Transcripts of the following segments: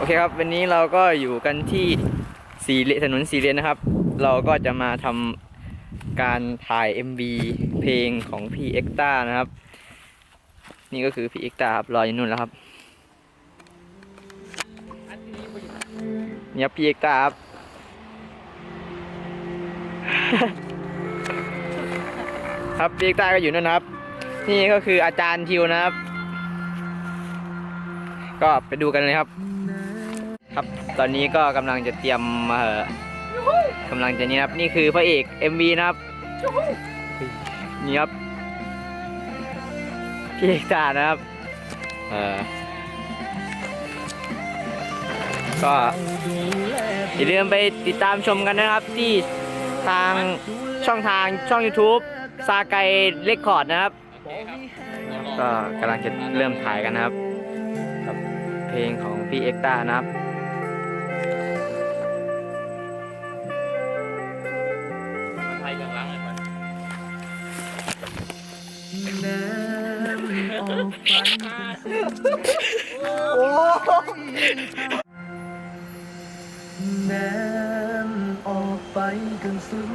โอเคครับวันนี้เราก็อยู่กันที่สีเลถนนสีเลนนะครับ เราก็จะมาทำการถ่าย MV เพลงของพี่เอ็กตานะครับ นี่ก็คือพี่เอ็กตาครับรออยู่นู่นแล้วครับเนี่ยพี่เอ็กตาครับครับพี่เอ็กตาก็อยู่นั่นนะครับ นี่ก็คืออาจารย์ทิวนะครับ ก็ไปดูกันเลยครับ ครับ ตอนนี้ก็กำลังจะเตรียมเอ่อกำลังจะนี่ครับนี่คือพระเอก MV นะครับนี่ครับพี่เอกตานะครับเออก็อย่าลืมไปติดตามชมกันนะครับ ที่ทางช่องทางช่อง YouTube ซาไกเรคคอร์ดนะครับ ก็กำลังจะเริ่มถ่ายกันนะครับ กับเพลงของพี่เอ็กตานะครับ ไทยยังล้างเลยมันน้ำออกไปจนสุด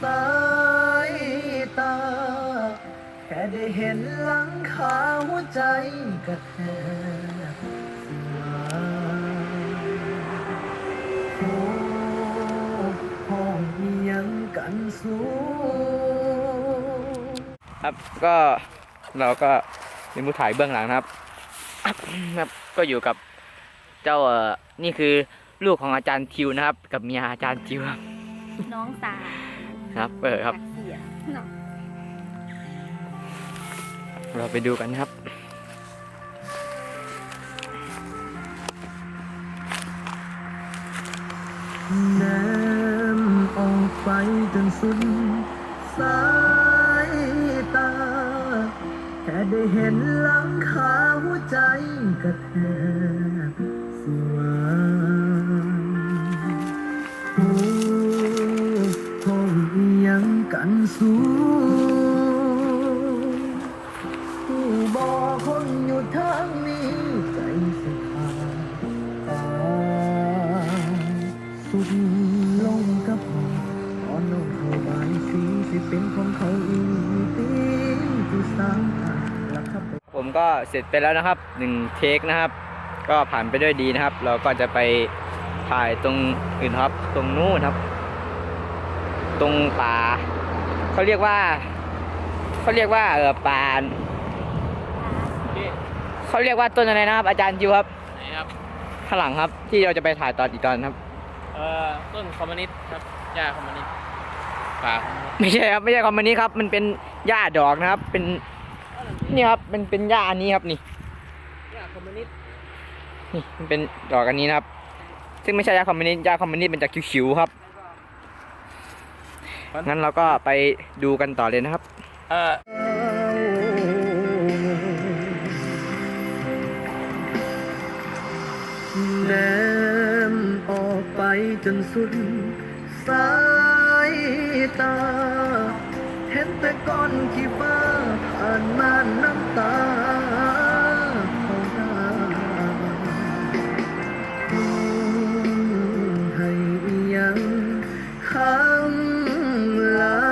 สายตา แค่ได้เห็นหลังคาหัวใจก็แทบ ครับก็เราก็เป็นผู้ถ่ายเบื้องหลังนะครับครับก็อยู่กับเจ้าเอ่อนี่คือลูกของอาจารย์ทิวนะครับ กับเมียอาจารย์ทิวครับน้องสาวครับเออครับเสียเนาะเราไปดูกันนะครับน้ำออก ไปจนสุดสายตา แค่ได้เห็นหลังคาหัวใจก็แทกสวางโอ้ห้องยังกันสูง เป็นของเขาอีกตีที่สามทางลักขับไปผมก็เสร็จไปแล้วนะครับหนึ่งเทคนะครับ ก็ผ่านไปด้วยดีนะครับ เราก็จะไปถ่ายตรงอื่นครับ ตรงนู้นครับ ตรงป่าเขาเรียกว่าเขาเรียกว่าเออป่าเขาเรียกว่าต้นอะไรนะครับ อาจารย์จิวครับไหนครับข้างหลังครับ ที่เราจะไปถ่ายตอนอีกตอนครับ เอ่อต้นคอมมิวนิสต์ครับหญ้าคอมมิวนิสต์ ป่าคอมมิวนิสต์ไม่ใช่ครับไม่ใช่คอมมานี้ครับ มันเป็นหญ้าดอกนะครับ เป็นนี่ครับเป็นเป็นหญ้าอันนี้ครับนี่หญ้าคอมมิวนิสต์นี่มันเป็นดอกอันนี้นะครับ ซึ่งไม่ใช่ยาคอมมิวนิสต์ยาคอมมิวนิสต์มันจะคิวๆครับงั้นเราก็ไปดูกันต่อเลยนะครับ เอ่อน้ำออกไปจนสุดสาย ตา เห็นแต่ก้อนขี้ฟ้าผ่านมาน้ำตาให้ยังคำลา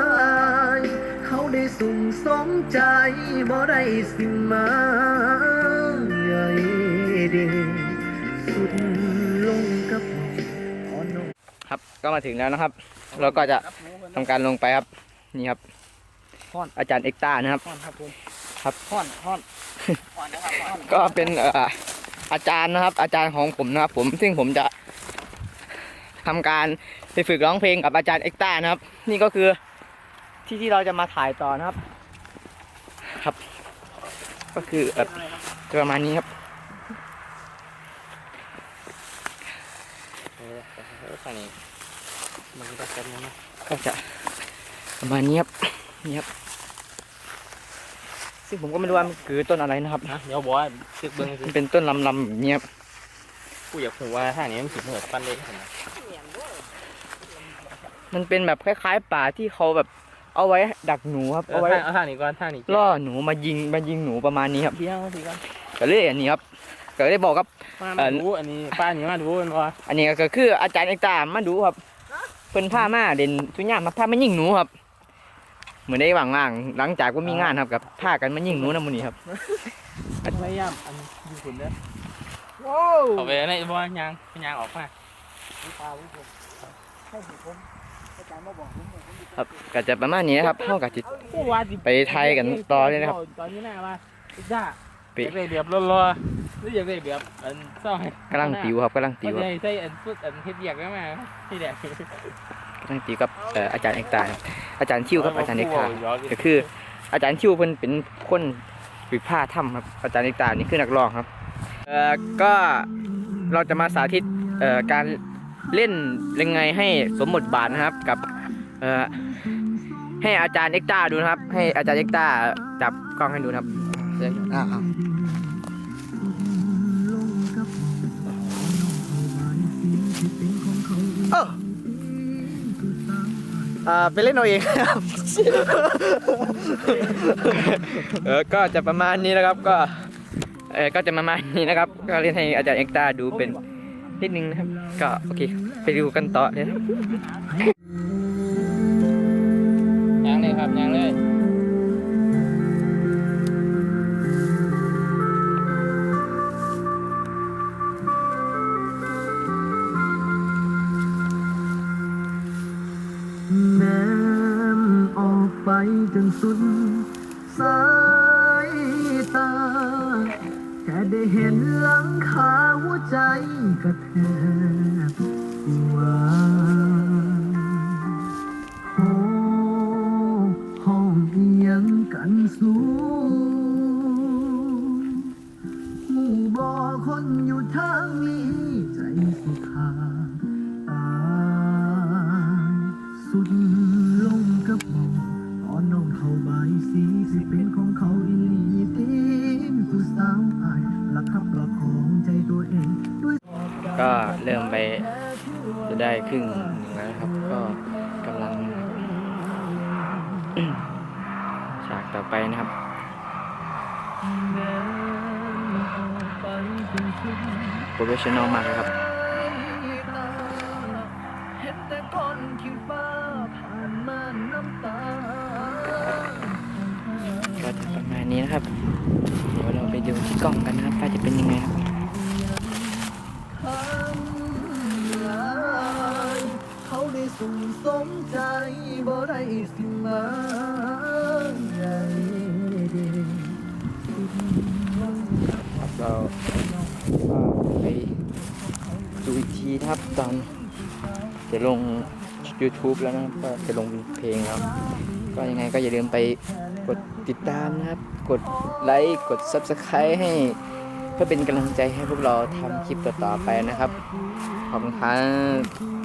ย เขาได้สุ่มสมใจบ่ได้สิมาใหญ่เดสุดลงกับอ่อนนครับก็มาถึงแล้วนะครับ เราก็จะทำการลงไปครับ นี่ครับฮ้อน อาจารย์เอ็กต้านะครับฮ้อนครับผมครับฮ้อนฮ้อนฮ้อนนะครับฮ้อนก็เป็นเอ่ออาจารย์นะครับ อาจารย์ของผมนะครับ ผมซึ่งผมจะทำการไปฝึกร้องเพลงกับอาจารย์เอ็กต้านะครับ นี่ก็คือที่ที่เราจะมาถ่ายต่อนะครับ ครับ ก็คือแบบประมาณนี้ครับ เออเออแค่นี้ มันจะเป็นยังไงก็จะประมาณนี้ครับนี่ครับซึ่งผมก็ไม่รู้ว่ามันคือต้นอะไรนะครับฮะเดี๋ยวบอกว่าตึกเบิ้งสิมันเป็นต้นลำๆแบบนี้ครับกูอยากรู้ว่าท่านี้มันสิเหมือนปั้นเล็กขนาดมันเป็นแบบคล้ายๆป่าที่เขาแบบเอาไว้ดักหนูครับเอเอาอไว้ท่าเอาท่านี้ก่อนท่านี้ล่อหนูมายิงมายิงหนูประมาณนี้ครับเพี้ยงสิก่อนก็เลยอันนี้ครับก็ได้บอกกับมาเอ่อดูอันนี้ป้านี่มาดูมันว่าอันนี้ก็คืออาจารย์เอกตามาดูครับ เพิ่นพามาเด่นทุกอย่างมาพามายิงหนูครับ เหมือนได้ว่างๆหลังจากว่ามีงานครับกับพากันมายิงหนูนะมื้อนี้ครับพยายามอันดูคุณเด้อว้าวเอาไปในบ่ยางยางออกมาปลาวุ้ผมให้เหตุผมอาจารย์มาบอกผมเนี่ยผมจะครับก็จะประมาณนี้นะครับเฮาก็สิโอ้ว่าสิไปไทยกันต่อเลยนะครับตอนนี้แน่ว่าจ้า ไปอยากได้แบบรอๆหรืออยากได้แบบอันเศร้าให้กำลังติวครับกำลังติติววครับ ใส่อันสุดอันเฮ็ดเบียกได้ไหมที่แดกกำลังติวกับเอ่ออาจารย์เอกตาครับอาจารย์ชิวครับอาจารย์เอกตาก็คือ อาจารย์ชิวเพิ่นเป็นคนฝึกผ้าถ้ำครับอาจารย์เอกตานี่คือนักร้องครับเอ่อก็เราจะมาสาธิตเอ่อการเล่นยังไงให้สมบทบาทนะครับกับเอ่อให้อาจารย์เอกตาดูนะครับ ให้อาจารย์เอกตาจับกล้องให้ดูนะครับ เชิญอ่าเอออ่าไปเล่นเอาเองครับ เออก็จะประมาณนี้นะครับ ก็เออก็จะประมาณนี้นะครับ ก็เล่นให้อาจารย์เอกตาดูเป็นนิดนึงนะครับ ก็โอเค ไปดูกันต่อเลยนะครับ จนสุดสายตา แค่ได้เห็นหลังคาหัวใจก็แทก สีสิเป็นของเขาอีหลีตีนผู้สาวอายละครับละของใจตัวเองด้วยก็เริ่มไปจะได้ครึ่งหนึ่งแล้วครับ ก็กำลังฉากต่อไปนะครับโปรเฟชชั่นอลมากครับ นี้นะครับ เดี๋ยวเราไปดูที่กล้องกันนะครับว่าจะเป็นยังไงครับเขาได้สุ่มสมใจบ่ได้สิ่งมาใหญ่เราไปดูอีกทีนะครับตอนจะลง YouTube แล้วนะก็จะลงเพลงแล้ว ก็ยังไงก็อย่าลืมไป กดติดตามนะครับ กดไลค์กด Subscribe ให้เพื่อเป็นกำลังใจให้พวกเราทำคลิปต่อๆไปนะครับ ขอบคุณครับ